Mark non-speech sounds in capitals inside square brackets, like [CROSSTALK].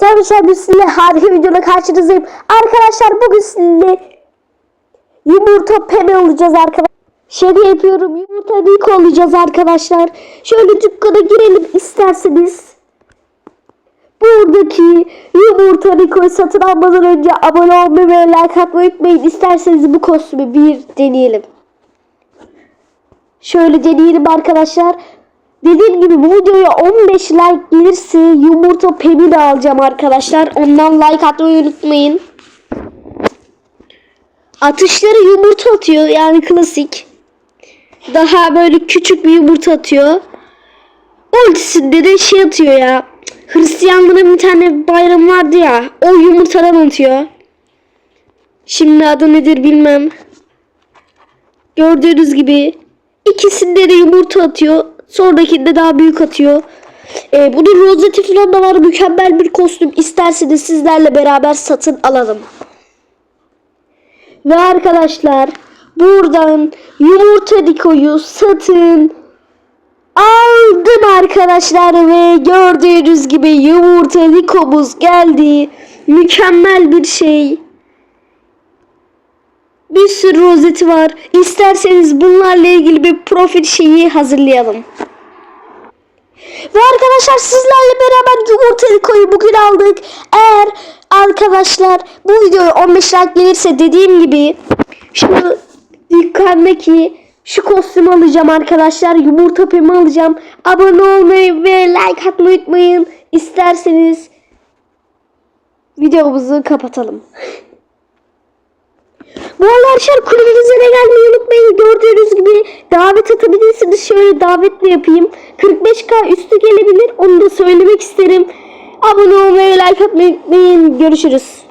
Arkadaşlar biz sizinle harika videoda karşınızdayım. Arkadaşlar bugün sizinle yumurta pene olacağız arkadaşlar. Şöyle yapıyorum yumurta ilk olacağız arkadaşlar. Şöyle dükkana girelim isterseniz. Buradaki yumurta Niko'yu satın almadan önce abone olmayı ve like atmayı unutmayın. İsterseniz bu kostümü bir deneyelim. Şöyle deneyelim arkadaşlar. Dediğim gibi bu videoya 15 like gelirse yumurta pemini alacağım arkadaşlar. Ondan like atmayı unutmayın. Atışları yumurta atıyor yani klasik. Daha böyle küçük bir yumurta atıyor. Ultisinde de şey atıyor ya. Hristiyanların bir tane bayram vardı ya. O yumurtadan atıyor. Şimdi adı nedir bilmem. Gördüğünüz gibi ikisinde de yumurta atıyor. Sonrakinde daha büyük atıyor. Ee, bunun rozeti falan da var. Mükemmel bir kostüm. İsterseniz sizlerle beraber satın alalım. Ve arkadaşlar buradan yumurta dikoyu satın aldım arkadaşlar ve gördüğünüz gibi yumurta dikomuz geldi. Mükemmel bir şey. Bir sürü rozeti var. İsterseniz bunlarla ilgili bir profil şeyi hazırlayalım. Ve arkadaşlar sizlerle beraber yumurta koyu bugün aldık. Eğer arkadaşlar bu videoya 15 like gelirse dediğim gibi şu dükkandaki şu kostümü alacağım arkadaşlar. Yumurta pemi alacağım. Abone olmayı ve like atmayı unutmayın. İsterseniz videomuzu kapatalım. [LAUGHS] Bu arkadaşlar kulübümüze de gelmeyi unutmayın. Gördüğünüz gibi davet atabilirsiniz. Şöyle davetle yapayım. 45k üstü gelebilir. Onu da söylemek isterim. Abone olmayı, like atmayı unutmayın. Görüşürüz.